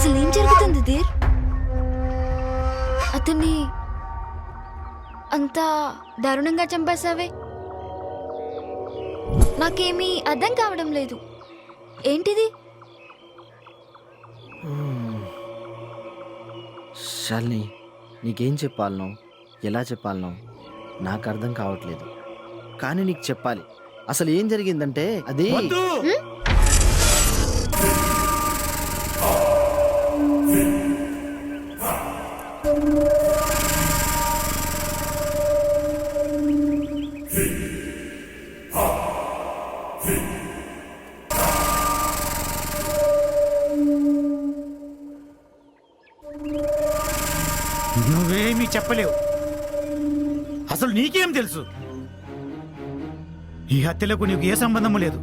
అసలు ఏం జరుగుతుంది ధీర్ అతన్ని అంత దారుణంగా చంపేశావే. నాకేమీ అర్థం కావడం లేదు. ఏంటిది? శాలిని నీకేం చెప్పాలనో ఎలా చెప్పాలనో నాకు అర్థం కావట్లేదు. కానీ నీకు చెప్పాలి. అసలు ఏం జరిగిందంటే అది నువ్వేమీ చెప్పలేవు. అసలు నీకేం తెలుసు? ఈ హత్యలకు నీకు ఏ సంబంధము లేదు.